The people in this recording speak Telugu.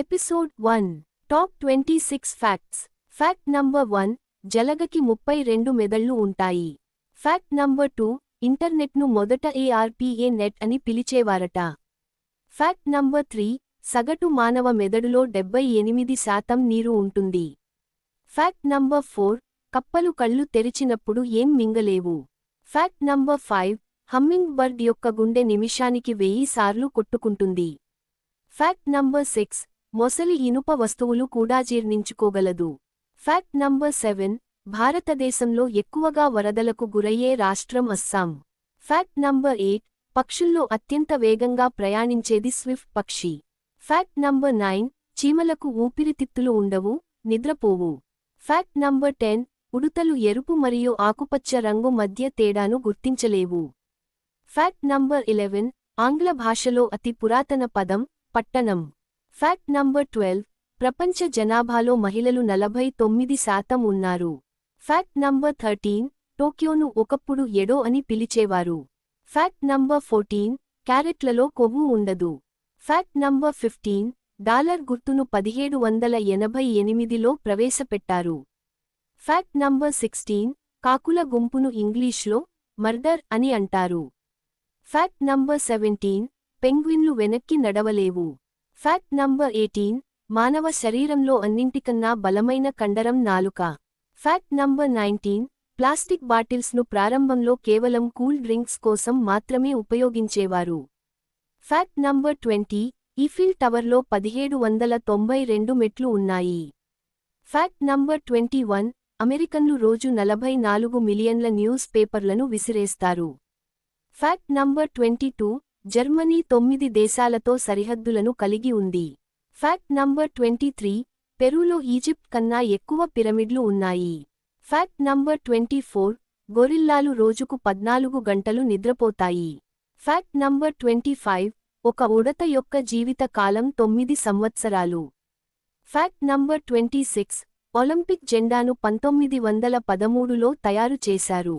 Episode one top twenty six facts. Fact number one జలగకి ముప్పై రెండు మెదళ్ళు ఉంటాయి. ఫ్యాక్ట్ నంబర్ టూ ఇంటర్నెట్ను మొదట ఏఆర్పిఏ నెట్ అని పిలిచేవారట. ఫ్యాక్ట్ నంబర్ త్రీ సగటు మానవ మెదడులో డెబ్బై ఎనిమిది శాతం నీరు ఉంటుంది. ఫ్యాక్ట్ నంబర్ ఫోర్ కప్పలు కళ్ళు తెరిచినప్పుడు ఏం మింగలేవు. Fact number five humming bird యొక్క గుండె నిమిషానికి వెయ్యి సార్లు కొట్టుకుంటుంది. ఫ్యాక్ట్ నంబర్ సిక్స్ మొసలి ఇనుప వస్తువులు కూడా జీర్ణించుకోగలదు. ఫ్యాక్ట్ నంబర్ సెవెన్ భారతదేశంలో ఎక్కువగా వరదలకు గురయ్యే రాష్ట్రం అస్సాం. ఫ్యాక్ట్ నంబర్ ఎయిట్ పక్షుల్లో అత్యంత వేగంగా ప్రయాణించేది స్విఫ్ట్ పక్షి. ఫ్యాక్ట్ నంబర్ నైన్ చీమలకు ఊపిరితిత్తులు ఉండవు నిద్రపోవు. ఫ్యాక్ట్ నంబర్ టెన్ ఉడుతలు ఎరుపు మరియు ఆకుపచ్చ రంగు మధ్య తేడాను గుర్తించలేవు. ఫ్యాక్ట్ నంబర్ ఇలెవెన్ ఆంగ్ల భాషలో అతి పురాతన పదం పట్టణం. ఫ్యాక్ట్ నంబర్ ట్వెల్వ్ ప్రపంచ జనాభాలో మహిళలు నలభై తొమ్మిది శాతం ఉన్నారు. ఫ్యాక్ట్ నంబర్ థర్టీన్ టోక్యోను ఒకప్పుడు ఎడో అని పిలిచేవారు. ఫ్యాక్ట్ నంబర్ ఫోర్టీన్ క్యారెట్లలో కొవ్వు ఉండదు. ఫ్యాక్ట్ నంబర్ ఫిఫ్టీన్ డాలర్ గుర్తును పదిహేడు వందల ఎనభై ఎనిమిదిలో ప్రవేశపెట్టారు. ఫ్యాక్ట్ నంబర్ సిక్స్టీన్ కాకుల గుంపును ఇంగ్లీష్లో మర్డర్ అని అంటారు. ఫ్యాక్ట్ నంబర్ సెవెంటీన్ పెంగ్విన్లు వెనక్కి నడవలేవు. ఫ్యాక్ట్ నంబర్ ఎయిటీన్ మానవ శరీరంలో అన్నింటికన్నా బలమైన కండరం నాలుక. ఫ్యాక్ట్ నంబర్ నైన్టీన్ ప్లాస్టిక్ బాటిల్స్ను ప్రారంభంలో కేవలం కూల్ డ్రింక్స్ కోసం మాత్రమే ఉపయోగించేవారు. ఫ్యాక్ట్ నంబర్ ట్వంటీ ఈఫిల్ టవర్లో పదిహేడు వందల తొంభై రెండు మెట్లు ఉన్నాయి. ఫ్యాక్ట్ నంబర్ ట్వంటీ వన్ అమెరికన్లు రోజు నలభై నాలుగు మిలియన్ల న్యూస్ పేపర్లను విసిరేస్తారు. Fact number twenty two Germany తొమ్మిది దేశాలతో సరిహద్దులను కలిగి ఉంది. ఫ్యాక్ట్ నంబర్ ట్వంటీ త్రీ పెరూలో ఈజిప్ట్ కన్నా ఎక్కువ పిరమిడ్లు ఉన్నాయి. ఫ్యాక్ట్ నంబర్ ట్వంటీ ఫోర్ గొరిల్లాలు రోజుకు పద్నాలుగు గంటలు నిద్రపోతాయి. ఫ్యాక్ట్ నంబర్ ట్వంటీ ఫైవ్ ఒక ఉడత యొక్క జీవిత కాలం తొమ్మిది సంవత్సరాలు. Fact number twenty six Olympic జెండాను పంతొమ్మిది వందల పదమూడులో తయారు చేశారు.